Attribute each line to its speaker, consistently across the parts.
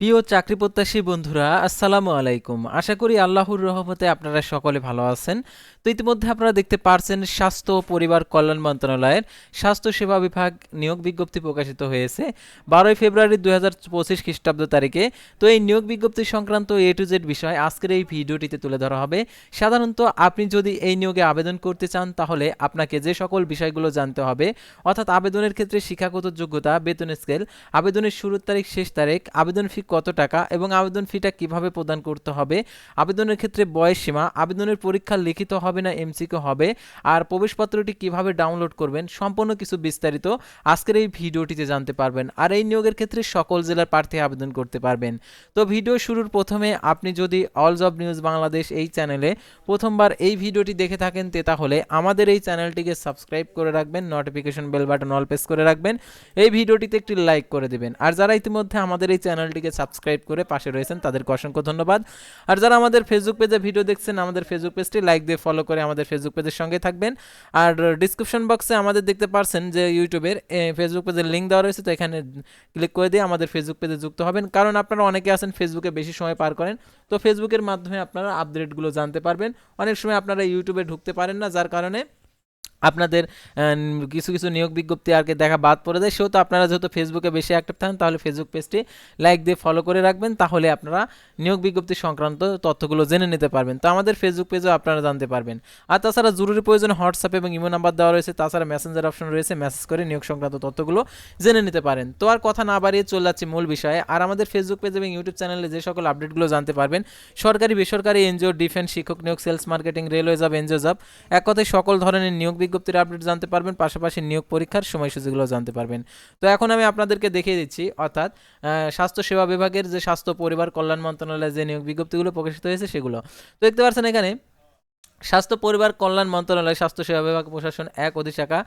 Speaker 1: প্রিয় চাকরি প্রত্যাশী বন্ধুরা, আসসালামু আলাইকুম। আশা করি আল্লাহর রহমতে আপনারা সকলে ভালো আছেন। তো ইতিমধ্যে আপনারা দেখতে পারছেন, স্বাস্থ্য পরিবার কল্যাণ মন্ত্রণালয়ের স্বাস্থ্য সেবা বিভাগ নিয়োগ বিজ্ঞপ্তি প্রকাশিত হয়েছে বারোই ফেব্রুয়ারি দুই হাজার পঁচিশ খ্রিস্টাব্দ তারিখে। তো এই নিয়োগ বিজ্ঞপ্তি সংক্রান্ত এ টু জেড বিষয় আজকের এই ভিডিওটিতে তুলে ধরা হবে। সাধারণত আপনি যদি এই নিয়োগে আবেদন করতে চান, তাহলে আপনাকে যে সকল বিষয়গুলো জানতে হবে, অর্থাৎ আবেদনের ক্ষেত্রে শিক্ষাগত যোগ্যতা, বেতন স্কেল, আবেদনের শুরুর তারিখ, শেষ তারিখ, আবেদন কত টাকা এবং আবেদন ফিটা কীভাবে প্রদান করতে হবে? আবেদনের ক্ষেত্রে বয়স সীমা, আবেদনের পরীক্ষা লিখিত হবে না এমসিকিউ হবে, আর প্রবেশপত্রটি কীভাবে ডাউনলোড করবেন সম্পূর্ণ কিছু বিস্তারিত আজকের এই ভিডিওটিতে জানতে পারবেন, আর এই নিয়োগের ক্ষেত্রে সকল জেলার প্রার্থী আবেদন করতে পারবেন। তো ভিডিও শুরুর প্রথমে আপনি যদি অল জব নিউজ বাংলাদেশ এই চ্যানেলে প্রথমবার এই ভিডিওটি দেখে থাকেন তে তাহলে আমাদের এই চ্যানেলটিকে সাবস্ক্রাইব করে রাখবেন notification bell button all press করে রাখবেন, এই ভিডিওটিতে একটি লাইক করে দেবেন। আর যারা ইতিমধ্যে আমাদের এই চ্যানেলটিকে সাবস্ক্রাইব করে পাশে রয়েছেন, তাদেরকে অসংখ্য ধন্যবাদ। আর যারা আমাদের ফেসবুক পেজে ভিডিও দেখছেন, আমাদের ফেসবুক পেজটি লাইক দিয়ে ফলো করে আমাদের ফেসবুক পেজের সঙ্গে থাকবেন। আর ডিসক্রিপশন বক্সে আমাদের দেখতে পারছেন যে ইউটিউবের ফেসবুক পেজের লিঙ্ক দেওয়া রয়েছে, তো এখানে ক্লিক করে দিয়ে আমাদের ফেসবুক পেজে যুক্ত হবেন। কারণ আপনারা অনেকে আছেন ফেসবুকে বেশি সময় পার করেন, তো ফেসবুকের মাধ্যমে আপনারা আপডেটগুলো জানতে পারবেন। অনেক সময় আপনারা ইউটিউবে ঢুকতে পারেন না, যার কারণে আপনাদের কিছু কিছু নিয়োগ বিজ্ঞপ্তি আর কি দেখা বাদ পড়ে যায় সেহেতু আপনারা যেহেতু ফেসবুকে বেশি অ্যাক্টিভ থাকেন, তাহলে ফেসবুক পেজটি লাইক দিয়ে ফলো করে রাখবেন। তাহলে আপনারা নিয়োগ বিজ্ঞপ্তি সংক্রান্ত তথ্যগুলো জেনে নিতে পারবেন। তো আমাদের ফেসবুক পেজেও আপনারা জানতে পারবেন। আর তাছাড়া জরুরি প্রয়োজন হোয়াটসঅ্যাপ এবং ইমো নাম্বার দেওয়া রয়েছে। তাছাড়া মেসেঞ্জার অপশন রয়েছে। মেসেজ করে নিয়োগ সংক্রান্ত তথ্যগুলো জেনে নিতে পারেন। তো আর কথা না বাড়িয়ে চলে যাচ্ছি মূল বিষয়ে। আর আমাদের ফেসবুক পেজ এবং ইউটিউব চ্যানেলে যে সকল আপডেটগুলো জানতে পারবেন, সরকারি, বেসরকারি এনজিও ডিফেন্স শিক্ষক নিয়োগ sales marketing railway job NGO job এক কথায় সকল ধরনের নিয়োগ বিজ্ঞপ্তির আপডেট জানতে পারবেন, পাশাপাশি নিয়োগ পরীক্ষার সময়সূচিগুলো জানতে পারবেন। তো এখন আমি আপনাদেরকে দেখিয়ে দিচ্ছি, অর্থাৎ স্বাস্থ্যসেবা স্বাস্থ্য সেবা বিভাগের যে স্বাস্থ্য পরিবার কল্যাণ মন্ত্রণালয়ের যে নিয়োগ বিজ্ঞপ্তিগুলো প্রকাশিত হয়েছে সেগুলো। তো দেখতে পাচ্ছেন এখানে স্বাস্থ্য, পরিবার, কল্যাণ মন্ত্রণালয়, স্বাস্থ্য সেবা বিভাগ, প্রশাসন এক, অধিশাখা,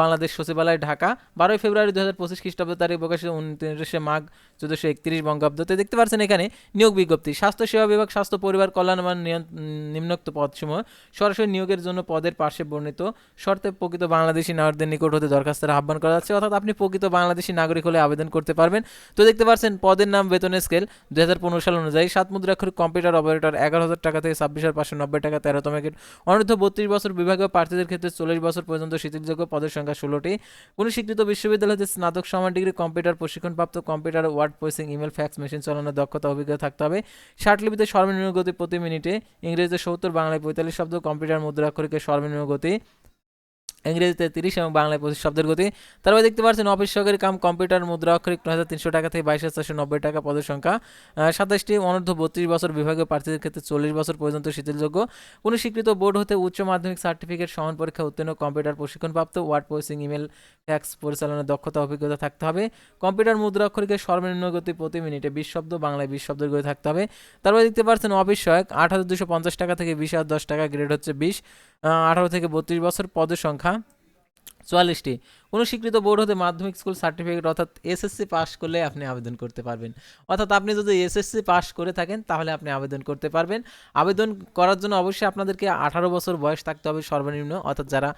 Speaker 1: বাংলাদেশ সচিবালয়, ঢাকা। বারোই ফেব্রুয়ারি দু হাজার পঁচিশ খ্রিস্টাব্দ তারিখ প্রকাশিত উনত্রিশে মাঘ চোদ্দশো একত্রিশ বঙ্গাব্দ তো দেখতে পাচ্ছেন এখানে নিয়োগ বিজ্ঞপ্তি। স্বাস্থ্য সেবা বিভাগ, স্বাস্থ্য, পরিবার, কল্যাণ মান নিম্নোক্ত পদসমূহ সরাসরি নিয়োগের জন্য পদের পার্শ্বে বর্ণিত শর্তে প্রকৃত বাংলাদেশি নাগরিকদের নিকট হতে দরখাস্তের আহ্বান করা যাচ্ছে। অর্থাৎ আপনি প্রকৃত বাংলাদেশি নাগরিক হলে আবেদন করতে পারবেন। তো দেখতে পাচ্ছেন পদের নাম, বেতনের স্কেল দু হাজার পনেরো সাল অনুযায়ী। সাত মুদ্রাক্ষর কম্পিউটার অপারেটর এগারো হাজার টাকা থেকে ছাব্বিশ হাজার পাঁচশো নব্বই টাকা, তেরোতম অনূর্ধ্ব বত্রিশ বছর বিভাগীয় প্রার্থীদের ক্ষেত্রে চল্লিশ বছর পর্যন্ত শিথিলযোগ্য পদের সংখ্যা ষোলোটি। কোনো স্বীকৃত বিশ্ববিদ্যালয় হতে স্নাতক সমান ডিগ্রি, কম্পিউটার প্রশিক্ষণপ্রাপ্ত computer, word processing, email, fax, machine চালানোর দক্ষতা, অভিজ্ঞতা থাকতে হবে। ষাট লিপিতে সর্বনিম্ন গতি প্রতি মিনিটে ইংরেজিতে সত্তর, বাংলায় পঁয়তাল্লিশ শব্দ, কম্পিউটার মুদ্রাক্ষরিকে সর্বনিম্ন গতি ইংরেজিতে তিরিশ এবং বাংলায় পঁচিশ শব্দের গতি। তারপরে দেখতে পাচ্ছেন, অফিস সহকারী কাম, কম্পিউটার মুদ্রা, অক্ষরিক নয় হাজার তিনশো টাকা থেকে বাইশ হাজার চারশো নব্বই টাকা পদের সংখ্যা। সাতাশটি অনূর্ধ্ব বত্রিশ বছর বিভাগীয় প্রার্থীদের ক্ষেত্রে চল্লিশ বছর পর্যন্ত শিথিলযোগ্য। কোনো স্বীকৃত বোর্ড হতে উচ্চ মাধ্যমিক সার্টিফিকেট, সমান পরীক্ষা উত্তীর্ণ, কম্পিউটার প্রশিক্ষণপ্রাপ্ত, ওয়ার্ড প্রসেসিং, ইমেল, ফ্যাক্স পরিচালনার দক্ষতা, অভিজ্ঞতা থাকতে হবে। কম্পিউটার মুদ্রা, অক্ষরিকের সর্বনিম্ন গতি প্রতি মিনিটে বিশ শব্দ, বাংলায় বিশ শব্দের গতি থাকতে হবে। তারপরে দেখতে পাচ্ছেন, অফিস সহায়ক, আট হাজার দুশো পঞ্চাশ টাকা থেকে বিশ হাজার দশ টাকা, গ্রেড হচ্ছে বিশ। আঠারো থেকে বত্রিশ বছর পদের সংখ্যা চুয়াল্লিশটি। কোনো স্বীকৃত বোর্ড হতে মাধ্যমিক স্কুল সার্টিফিকেট অর্থাৎ এসএসসি পাস করলে আপনি আবেদন করতে পারবেন। অর্থাৎ আপনি যদি এসএসসি পাস করে থাকেন, তাহলে আপনি আবেদন করতে পারবেন। আবেদন করার জন্য অবশ্যই আপনাদেরকে আঠারো বছর বয়স থাকতে হবে সর্বনিম্ন। অর্থাৎ যারা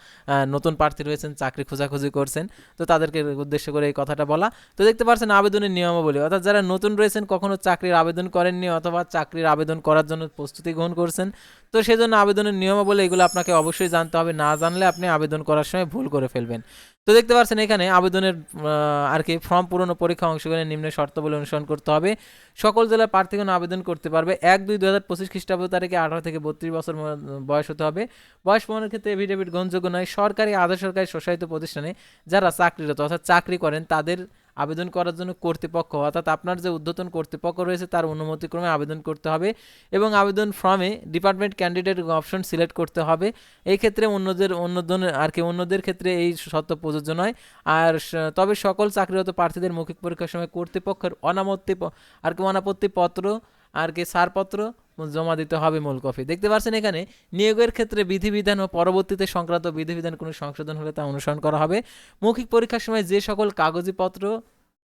Speaker 1: নতুন প্রার্থী রয়েছেন, চাকরি খোঁজাখুঁজি করছেন, তো তাদেরকে উদ্দেশ্য করে এই কথাটা বলা। তো দেখতে পাচ্ছেন আবেদনের নিয়মাবলী। অর্থাৎ যারা নতুন রয়েছেন, কখনো চাকরির আবেদন করেননি অথবা চাকরির আবেদন করার জন্য প্রস্তুতি গ্রহণ করছেন, তো সেজন্য আবেদনের নিয়মাবলী এগুলো আপনাকে অবশ্যই জানতে হবে। না জানলে আপনি আবেদন করার সময় ভুল করে ফেলবেন। তো দেখতে পাচ্ছেন এখানে আবেদনের আর কি ফর্ম পূরণ পরীক্ষা অংশগ্রহণের নিম্ন শর্তাবলী অনুসরণ করতে হবে। সকল জেলার প্রার্থীগণ আবেদন করতে পারবে। এক দুই দু হাজার পঁচিশ খ্রিস্টাব্দ তারিখে আঠারো থেকে বত্রিশ বছর বয়স হতে হবে। বয়স প্রমাণের ক্ষেত্রে এভিডেভিট গ্রহণযোগ্য নয়। সরকারি, আধা সরকারি, স্বশাসিত প্রতিষ্ঠানে যারা চাকরিরত অর্থাৎ চাকরি করেন, তাদের আবেদন করার জন্য কর্তৃপক্ষ, অর্থাৎ আপনার যে ঊর্ধ্বতন কর্তৃপক্ষ রয়েছে তার অনুমতিক্রমে আবেদন করতে হবে এবং আবেদন ফর্মে ডিপার্টমেন্ট ক্যান্ডিডেট অপশন সিলেক্ট করতে হবে। এই ক্ষেত্রে অন্যদের অন্যদের আর কি, অন্যদের ক্ষেত্রে এই শর্ত প্রযোজ্য নয়। আর তবে সকল চাকরিরত প্রার্থীদের মৌখিক পরীক্ষার সময় কর্তৃপক্ষের অনামত্তি আর কি অনাপত্তি পত্র, আর কি ছাড়পত্র জমা দিতে হবে মূল কপি দেখতে পাচ্ছেন এখানে, নিয়োগের ক্ষেত্রে বিধিবিধান ও পরবর্তীতে সংক্রান্ত বিধিবিধান কোনো সংশোধন হলে তা অনুসরণ করা হবে। মৌখিক পরীক্ষার সময় যে সকল কাগজপত্র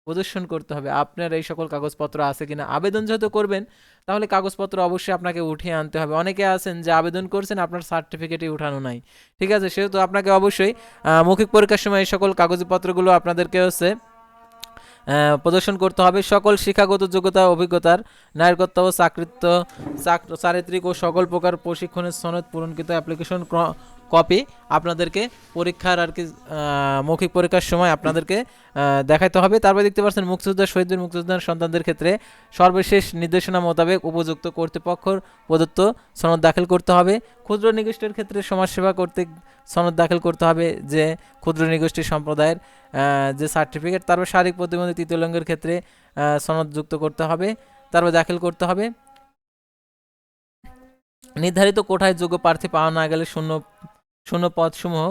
Speaker 1: প্রদর্শন করতে হবে, আপনার এই সকল কাগজপত্র আছে কিনা, আবেদন যেহেতু করবেন, তাহলে কাগজপত্র অবশ্যই আপনাকে উঠিয়ে আনতে হবে। অনেকে আছেন যে আবেদন করছেন, আপনার সার্টিফিকেটই উঠানো নাই। ঠিক আছে, সেহেতু আপনাকে অবশ্যই মৌখিক পরীক্ষার সময় এই সকল কাগজপত্রগুলো আপনাদেরকে হচ্ছে প্রদর্শন করতে হবে। সকল শিক্ষাগত যোগ্যতা, অভিজ্ঞতার নাগরিকত্ব ও চাকরিত্ব, চাক- চারিত্রিক ও সকল প্রকার প্রশিক্ষণের সনদ পূরণকৃত অ্যাপ্লিকেশন কপি আপনাদেরকে পরীক্ষার আর কি মৌখিক পরীক্ষার সময় আপনাদেরকে দেখাতে হবে। তারপরে দেখতে পাচ্ছেন মুক্তিযোদ্ধা, শহীদদের মুক্তিযোদ্ধার সন্তানদের ক্ষেত্রে সর্বশেষ নির্দেশনা মোতাবেক উপযুক্ত কর্তৃপক্ষর প্রদত্ত সনদ দাখিল করতে হবে। ক্ষুদ্র নিগোষ্ঠীর ক্ষেত্রে সমাজসেবা কর্তৃক সনদ দাখিল করতে হবে যে ক্ষুদ্র নিগোষ্ঠী সম্প্রদায়ের যে সার্টিফিকেট তারপর শারীরিক প্রতিবন্ধী তৃতীয় লিঙ্গের ক্ষেত্রে সনদ যুক্ত করতে হবে, তারপর দাখিল করতে হবে। নির্ধারিত কোঠায় যোগ্য প্রার্থী পাওয়া না গেলে শূন্য শূন্য পদসমূহ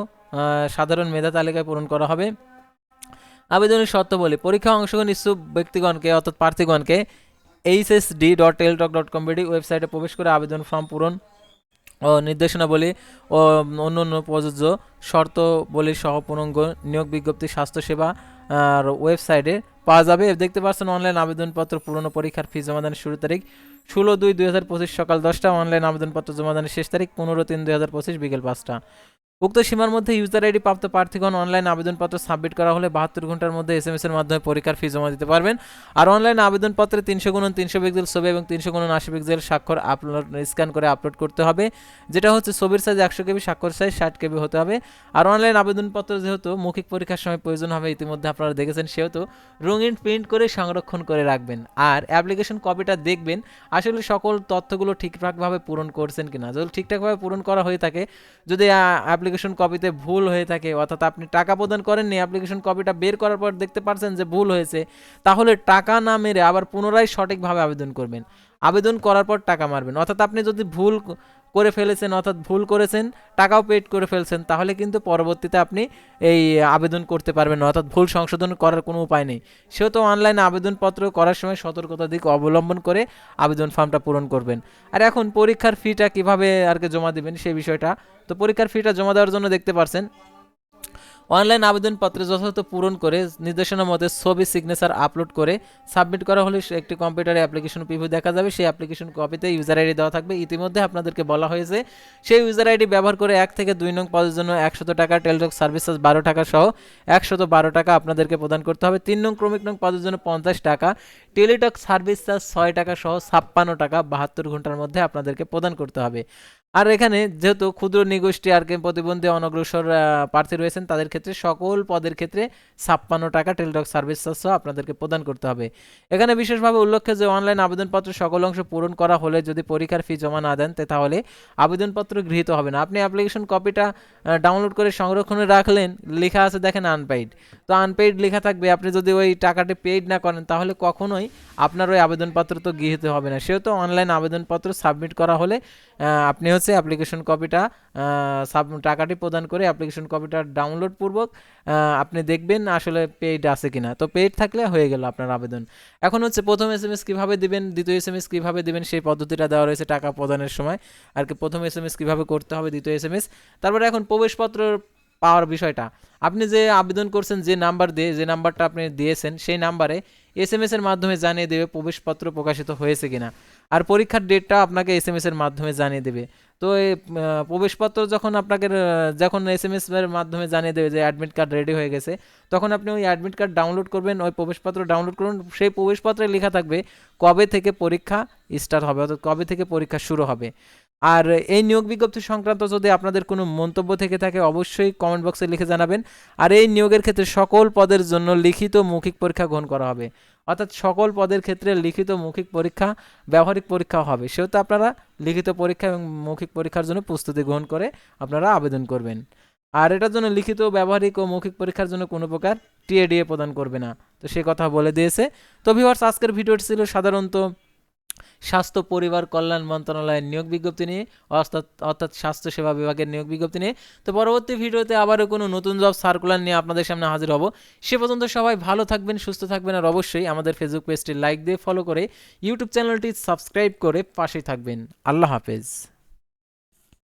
Speaker 1: সাধারণ মেধা তালিকায় পূরণ করা হবে। আবেদনের শর্ত শর্তাবলী পরীক্ষা অংশগ্রহণ ইচ্ছুক ব্যক্তিগণকে, অর্থাৎ প্রার্থীগণকে HSD dot L dot com bd ওয়েবসাইটে প্রবেশ করে আবেদন ফর্ম পূরণ ও নির্দেশনাবলী ও অন্য অন্য প্রযোজ্য শর্তবলী সহ পূর্ণাঙ্গ নিয়োগ বিজ্ঞপ্তি, স্বাস্থ্যসেবা, আর ওয়েবসাইটে পাওয়া যাবে। দেখতে পাচ্ছেন অনলাইন আবেদনপত্র, পুরনো পরীক্ষার ফি জমাদানের শুরু তারিখ ষোলো দুই দুই হাজার পঁচিশ সকাল দশটা। অনলাইন আবেদনপত্র জমাদানের শেষ তারিখ পনেরো তিন দুই হাজার পঁচিশ বিকেল পাঁচটা। উক্ত সীমার মধ্যে ইউজার আইডি প্রাপ্ত প্রার্থীগণ অনলাইন আবেদনপত্র সাবমিট করা হলে বাহাত্তর ঘণ্টার মধ্যে এস এম এস এর মাধ্যমে পরীক্ষার ফি জমা দিতে পারবেন। আর অনলাইন আবেদনপত্রে তিনশো গুণন তিনশো পিক্সেল ছবি এবং তিনশো গুণন আশি পিক্সেল স্বাক্ষর আপলোড স্ক্যান করে আপলোড করতে হবে। যেটা হচ্ছে ছবির সাইজ একশো কেবি, স্বাক্ষর সাইজ ষাট কেবি হতে হবে। আর অনলাইন আবেদনপত্র যেহেতু মৌখিক পরীক্ষার সময় প্রয়োজন হবে, ইতিমধ্যে আপনারা দেখেছেন সেহেতু রঙিন প্রিন্ট করে সংরক্ষণ করে রাখবেন। আর অ্যাপ্লিকেশন কপিটা দেখবেন, আসলে সকল তথ্যগুলো ঠিকঠাকভাবে পূরণ করছেন কিনা। যদি ঠিকঠাকভাবে পূরণ করা হয়ে থাকে, যদি অ্যাপ্লিকেশন কপিতে ভুল হয়ে থাকে, অর্থাৎ আপনি টাকা প্রদান করেননি, অ্যাপ্লিকেশন কপিটা বের করার পর দেখতে পারছেন যে ভুল হয়েছে, তাহলে টাকা না মেরে আবার পুনরায় সঠিকভাবে আবেদন করবেন। আবেদন করার পর টাকা মারবেন। অর্থাৎ আপনি যদি ভুল করে ফেলেছেন অর্থাৎ ভুল করেছেন, টাকাও পেড করে ফেলছেন, তাহলে কিন্তু পরবর্তীতে আপনি এই আবেদন করতে পারবেন অর্থাৎ ভুল সংশোধন করার কোনো উপায় নেই। সেহেতু অনলাইন আবেদনপত্র করার সময় সতর্কতা দিক অবলম্বন করে আবেদন ফর্মটা পূরণ করবেন। আর এখন পরীক্ষার ফিটা কীভাবে আর কি জমা দেবেন সেই বিষয়টা, তো পরীক্ষার ফিটা জমা দেওয়ার জন্য দেখতে পারছেন অনলাইন আবেদনপত্রে যথাযথ পূরণ করে নির্দেশনা মতে ছবি সিগনেচার আপলোড করে সাবমিট করা হলে একটি কম্পিউটারে অ্যাপ্লিকেশন প্রিভিউ দেখা যাবে। সেই অ্যাপ্লিকেশন কপিতে ইউজার আইডি দেওয়া থাকবে। ইতিমধ্যে আপনাদেরকে বলা হয়েছে, সেই ইউজার আইডি ব্যবহার করে এক থেকে দুই নং পদের জন্য একশত টাকা টেলিটক সার্ভিস চার্জ বারো টাকা সহ একশত বারো টাকা আপনাদেরকে প্রদান করতে হবে। তিন নং ক্রমিক নং পদের জন্য পঞ্চাশ টাকা, টেলিটক সার্ভিস চার্জ ছয় টাকা সহ ছাপ্পান্ন টাকা বাহাত্তর ঘণ্টার মধ্যে আপনাদেরকে প্রদান করতে হবে। আর এখানে যেহেতু ক্ষুদ্র নিগোষ্ঠী আর প্রতিবন্ধী অনগ্রসর প্রার্থী রয়েছেন, তাদের ক্ষেত্রে সকল পদের ক্ষেত্রে ছাপ্পান্ন টাকা টেলিটক সার্ভিস চার্জ আপনাদেরকে প্রদান করতে হবে। এখানে বিশেষভাবে উল্লেখ্য যে অনলাইন আবেদনপত্র সকল অংশ পূরণ করা হলে যদি পরীক্ষার ফি জমা না দেন তাহলে আবেদনপত্র গৃহীত হবে না। আপনি অ্যাপ্লিকেশন কপিটা ডাউনলোড করে সংরক্ষণে রাখলেন, লেখা আছে দেখেন আনপেইড তো আনপেইড লেখা থাকবে, আপনি যদি ওই টাকাটি পেইড না করেন, তাহলে কখনোই আপনার ওই আবেদনপত্র তো গৃহীত হবে না। সেহেতু অনলাইন আবেদনপত্র সাবমিট করা হলে আপনি হচ্ছে অ্যাপ্লিকেশন কপিটা সাব, টাকাটি প্রদান করে অ্যাপ্লিকেশন কপিটা ডাউনলোড পূর্বক আপনি দেখবেন আসলে পেইড আছে কি না তো পেইড থাকলে হয়ে গেল আপনার আবেদন। এখন হচ্ছে প্রথম এস এম এস কীভাবে দেবেন, দ্বিতীয় এস এম এস কীভাবে দেবেন, সেই পদ্ধতিটা দেওয়া রয়েছে টাকা প্রদানের সময়। আর কি প্রথম এস এম এস কীভাবে করতে হবে, দ্বিতীয় এস এম এস তারপরে এখন প্রবেশপত্র পাওয়ার বিষয়টা। আপনি যে আবেদন করছেন, যে নাম্বার দিয়ে, যে নাম্বারটা আপনি দিয়েছেন, সেই নাম্বারে এস এম এর মাধ্যমে জানিয়ে দেবে প্রবেশপত্র প্রকাশিত হয়েছে কিনা। আর পরীক্ষার ডেটটা আপনাকে এস এম এর মাধ্যমে জানিয়ে দেবে। তো এই প্রবেশপত্র যখন আপনাকে যখন এস এম এর মাধ্যমে জানিয়ে দেবে যে অ্যাডমিট কার্ড রেডি হয়ে গেছে, তখন আপনি ওই অ্যাডমিট কার্ড ডাউনলোড করবেন, ওই প্রবেশপত্র ডাউনলোড করুন। সেই প্রবেশপত্রে লেখা থাকবে কবে থেকে পরীক্ষা স্টার্ট হবে, অর্থাৎ কবে থেকে পরীক্ষা শুরু হবে। আর এই নিয়োগ বিজ্ঞপ্তি সংক্রান্ত যদি আপনাদের কোনো মন্তব্য থেকে থাকে, অবশ্যই কমেন্ট বক্সে লিখে জানাবেন। আর এই নিয়োগের ক্ষেত্রে সকল পদের জন্য লিখিত মৌখিক পরীক্ষা গ্রহণ করা হবে। অর্থাৎ সকল পদের ক্ষেত্রে লিখিত মৌখিক পরীক্ষা, ব্যবহারিক পরীক্ষা হবে। সেহেতু আপনারা লিখিত পরীক্ষা এবং মৌখিক পরীক্ষার জন্য প্রস্তুতি গ্রহণ করে আপনারা আবেদন করবেন। আর এটার জন্য লিখিত, ব্যবহারিক ও মৌখিক পরীক্ষার জন্য কোনো প্রকার টিএডিএ প্রদান করবে না। তো সে কথা বলে দিয়েছে। তো ভিউয়ার্স আজকের ভিডিওটি ছিল সাধারণত স্বাস্থ্য, পরিবার, কল্যাণ মন্ত্রণালয়ের নিয়োগ বিজ্ঞপ্তি নিয়ে, অর্থাৎ অর্থাৎ স্বাস্থ্য সেবা বিভাগের নিয়োগ বিজ্ঞপ্তি নিয়ে। তো পরবর্তী ভিডিওতে আবারও কোনো নতুন জব সার্কুলার নিয়ে আপনাদের সামনে হাজির হব। সে পর্যন্ত সবাই ভালো থাকবেন, সুস্থ থাকবেন, আর অবশ্যই আমাদের ফেসবুক পেজটি লাইক দিয়ে ফলো করে ইউটিউব চ্যানেলটি সাবস্ক্রাইব করে পাশে থাকবেন। আল্লাহ হাফেজ।